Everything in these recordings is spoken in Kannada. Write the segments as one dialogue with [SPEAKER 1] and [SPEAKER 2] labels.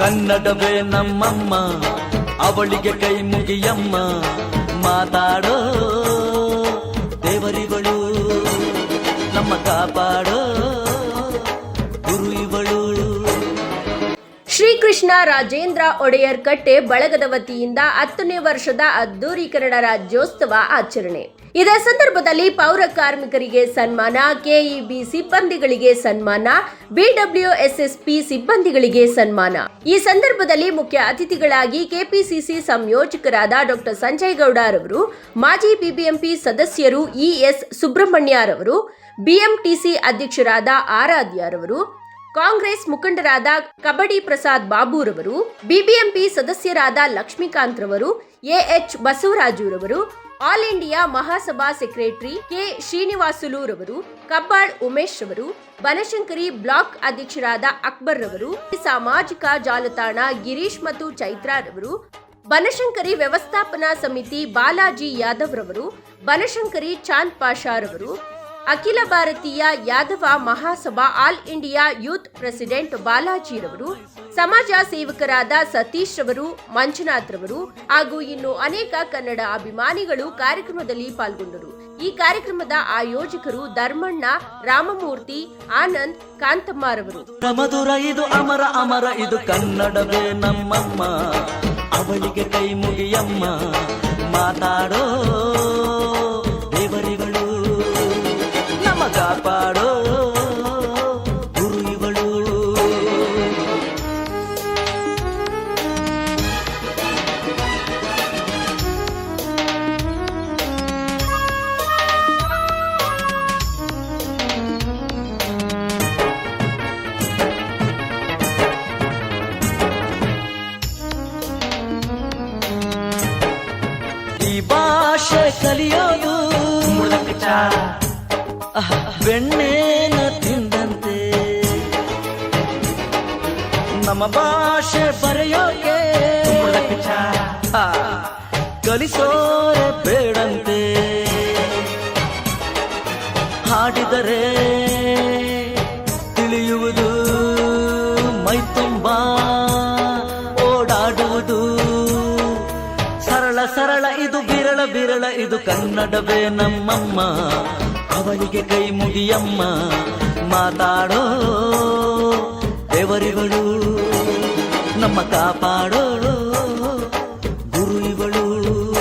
[SPEAKER 1] ಕನ್ನಡವೇ ನಮ್ಮಮ್ಮ, ಅವಳಿಗೆ ಕೈ ಮುಗಿಯಮ್ಮ. ಮಾತಾಡೋ ದೇವರಿಗಳು ನಮ್ಮ ಕಾಪಾಡೋ
[SPEAKER 2] ಶ್ರೀಕೃಷ್ಣ ರಾಜೇಂದ್ರ ಒಡೆಯರ್ ಕಟ್ಟೆ ಬಳಗದ ವತಿಯಿಂದ ಹತ್ತನೇ ವರ್ಷದ ಅದ್ದೂರಿ ಕನ್ನಡ ರಾಜ್ಯೋತ್ಸವ ಆಚರಣೆ. ಇದೇ ಸಂದರ್ಭದಲ್ಲಿ ಪೌರ ಕಾರ್ಮಿಕರಿಗೆ ಸನ್ಮಾನ ಕೆಇಬಿ ಸಿಬ್ಬಂದಿಗಳಿಗೆ ಸನ್ಮಾನ ಬಿಡಬ್ಲ್ಯೂ ಬಿಡಬ್ಲ್ಯೂಎಸ್ಎಸ್ಪಿ ಸಿಬ್ಬಂದಿಗಳಿಗೆ ಸನ್ಮಾನ. ಈ ಸಂದರ್ಭದಲ್ಲಿ ಮುಖ್ಯ ಅತಿಥಿಗಳಾಗಿ ಕೆಪಿಸಿಸಿ ಸಂಯೋಜಕರಾದ ಡಾಕ್ಟರ್ ಸಂಜಯ್ ಗೌಡರವರು, ಮಾಜಿ ಬಿಬಿಎಂಪಿ ಸದಸ್ಯರು ಇಎಸ್ ಸುಬ್ರಹ್ಮಣ್ಯರವರು, ಬಿಎಂಟಿಸಿ ಅಧ್ಯಕ್ಷರಾದ ಆರಾಧ್ಯರವರು, ಕಾಂಗ್ರೆಸ್ ಮುಖಂಡರಾದ ಕಬಡ್ಡಿ ಪ್ರಸಾದ್ ಬಾಬುರವರು, ಬಿಬಿಎಂಪಿ ಸದಸ್ಯರಾದ ಲಕ್ಷ್ಮೀಕಾಂತ್ ರವರು AH ಬಸವರಾಜುರವರು all India Mahasabha secretary K ಶ್ರೀನಿವಾಸುಲುರವರು, Kabbal Umesh ರವರು ಬನಶಂಕರಿ ಬ್ಲಾಕ್ ಅಧ್ಯಕ್ಷರಾದ ಅಕ್ಬರ್ ರವರು, ಸಾಮಾಜಿಕ ಜಾಲತಾಣ ಗಿರೀಶ್ ಮತ್ತು ಚೈತ್ರಾ ರವರು, ಬನಶಂಕರಿ ವ್ಯವಸ್ಥಾಪನಾ ಸಮಿತಿ ಬಾಲಾಜಿ ಯಾದವ್ ರವರು, ಬನಶಂಕರಿ ಚಾಂದ್ ಪಾಷಾ ರವರು Akhila Bharatiya Yadava Mahasabha all India youth president ಬಾಲಾಜಿರವರು, ಸಮಾಜ ಸೇವಕರಾದ ಸತೀಶ್ ರವರು, ಮಂಜುನಾಥ್ ರವರು ಹಾಗೂ ಇನ್ನು ಅನೇಕ ಕನ್ನಡ ಅಭಿಮಾನಿಗಳು ಕಾರ್ಯಕ್ರಮದಲ್ಲಿ ಪಾಲ್ಗೊಂಡರು. ಈ ಕಾರ್ಯಕ್ರಮದ ಆಯೋಜಕರು ಧರ್ಮಣ್ಣ, ರಾಮಮೂರ್ತಿ, ಆನಂದ್ ಕಾಂತಮ್ಮರವರು
[SPEAKER 1] ಇದು ಅಮರ ಅಮರ ಇದು ಕನ್ನಡವೇ ನಮ್ಮಮ್ಮ. ಅವಳಿಗೆ ಕೈ ಮುಗಿಯಮ್ಮ. ಮಾತಾಡೋ ಭಾಷೆ ಕಲಿಯೋದು. ಬೆಣ್ಣೆನ ತಿಂದಂತೆ. ನಮ್ಮ ಭಾಷೆ ಬರೆಯೋಕೆ. ಕಲಿಸೋರೆ ಬೇಡಂತೆ. ಹಾಡಿದರೆ ಸರಳ ಸರಳ, ಇದು ಬಿರಳ ಬಿರಳ ಇದು ಕನ್ನಡವೇ ನಮ್ಮಮ್ಮ. ಅವಳಿಗೆ ಕೈ ಮುಗಿಯಮ್ಮ. ಮಾತಾಡೋ ದೇವರಿಗಳು, ನಮ್ಮ ಕಾಪಾಡೋ ಇವಳು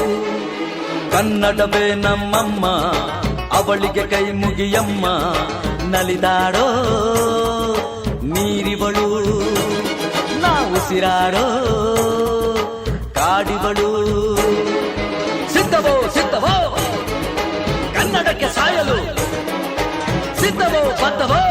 [SPEAKER 1] ಕನ್ನಡವೇ ನಮ್ಮಮ್ಮ. ಅವಳಿಗೆ ಕೈ ಮುಗಿಯಮ್ಮ. ನಲಿದಾಡೋ ನೀರಿವಳು. ನಾವು ಸಿರಾಡೋ ಕಾಡಿವಳು ಸಿದ್ಧವೋ ಸಿದ್ಧವೋ ಕನ್ನಡಕ್ಕೆ ಸಾಯಲು ಸಿದ್ಧವೋ ಬದ್ಧವೋ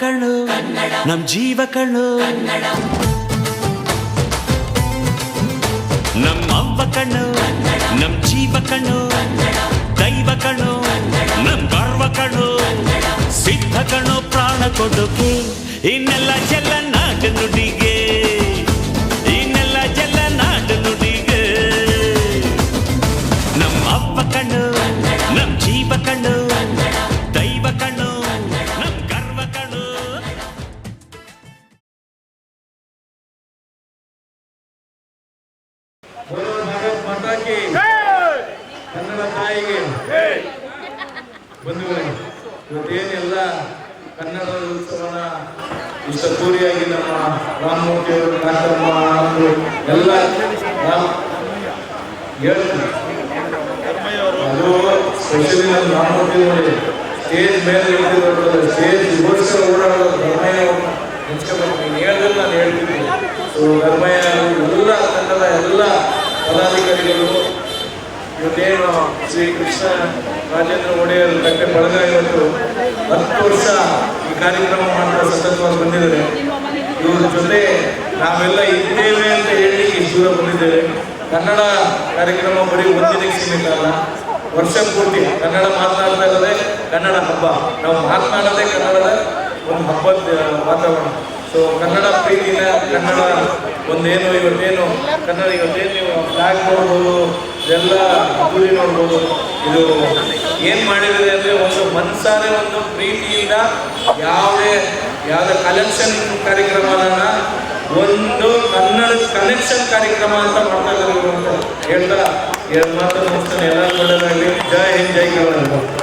[SPEAKER 3] ಕಣ್ಣು, ನಮ್ ಜೀವ ಕಣ್ಣು. ನಮ್ ಅವ್ವ ಕಣ್ಣು, ನಮ್ ಜೀವ ಕಣ್ಣು. ದೈವ ಕಣ್ಣು, ನಮ್ ಗರ್ವ ಕಣ್ಣು. ಸಿದ್ಧ ಕಣ್ಣು, ಪ್ರಾಣ ಕೊಡುಗೆ. ಇನ್ನೆಲ್ಲ ಚೆಲ್ಲ ನಾಟ ನುಡಿಗೆ
[SPEAKER 4] ಬಂಧುಗಳೇ ಇವತ್ತೇನೆಲ್ಲ ಕನ್ನಡ ಉತ್ಸವನ ಇಷ್ಟಪೂರಿಯಾಗಿ ನಮ್ಮ ರಾಮಮೂರ್ತಿ ಅವರು ಕಾಂತಮ್ಮ ಎಲ್ಲ ಹೇಳ್ತೀನಿ. ಅದು ಸ್ಪೆಷಲಿ ಸ್ಟೇಜ್ ಮೇಲೆ ಸ್ಟೇಜ್ ಓಡಾಡೋದು ಧರ್ಮಯ್ಯ ನೀನು ಹೇಳ್ತೀನಿ. ಧರ್ಮಯ್ಯ, ಎಲ್ಲ ಕನ್ನಡ ಎಲ್ಲ ಪದಾಧಿಕಾರಿಗಳು, ಇವತ್ತೇನು ಶ್ರೀ ಕೃಷ್ಣ ರಾಜೇಂದ್ರ ಒಡೆಯರ್ ಕಟ್ಟೆ ಬಳಗ ಇವತ್ತು ಹತ್ತು ವರ್ಷ ಈ ಕಾರ್ಯಕ್ರಮ ಮಾಡ್ತಾ ಸತತವಾಗಿ ಬಂದಿದ್ದಾರೆ. ಇವ್ರ ಜೊತೆ ನಾವೆಲ್ಲ ಇದ್ದೇವೆ ಅಂತ ಹೇಳಿ ದೂರ ಬಂದಿದ್ದೇವೆ. ಕನ್ನಡ ಕಾರ್ಯಕ್ರಮ ಬರೀ ಒಂದಿನಕ್ಕೆ ಸೀಮಿತ ಅಲ್ಲ, ವರ್ಷ ಪೂರ್ತಿ ಕನ್ನಡ ಮಾತನಾಡ್ತಾ ಕನ್ನಡ ಹಬ್ಬ. ನಾವು ಮಾತನಾಡೋದೇ ಕನ್ನಡದ ಒಂದು ಹಬ್ಬದ ವಾತಾವರಣ. ಸೊ ಕನ್ನಡ ಪ್ರೀತಿನ ಕನ್ನಡ ಒಂದೇನು, ಇವತ್ತೇನು? ಕನ್ನಡ ಇವತ್ತೇನು? ನೀವು ಫ್ಲಾಗ್ ನೋಡ್ಬೋದು ಇದೆಲ್ಲ ಅದ್ದೂರಿ ನೋಡ್ಬೋದು. ಇದು ಏನು ಮಾಡಿದ್ರೆ ಅಂದರೆ ಒಂದು ಮನಸಾರೆ ಒಂದು ಪ್ರೀತಿಯಿಂದ ಯಾವುದೇ ಯಾವುದೇ ಕಲೆಕ್ಷನ್ ಕಾರ್ಯಕ್ರಮನ ಒಂದು ಕನ್ನಡ ಕನೆಕ್ಷನ್ ಕಾರ್ಯಕ್ರಮ ಅಂತ ಮಾಡ್ತಾ ಇದ್ದಾರೆ ಹೇಳ್ತಾ ಎರಡು ಮಾತು ಮುಗಿಸ್ತಾನೆ. ಎಲ್ಲ ಒಳ್ಳೆಯದಾಗಲಿ ಜೈ ಹಿಂದ್, ಜೈ ಕನ್ನಡ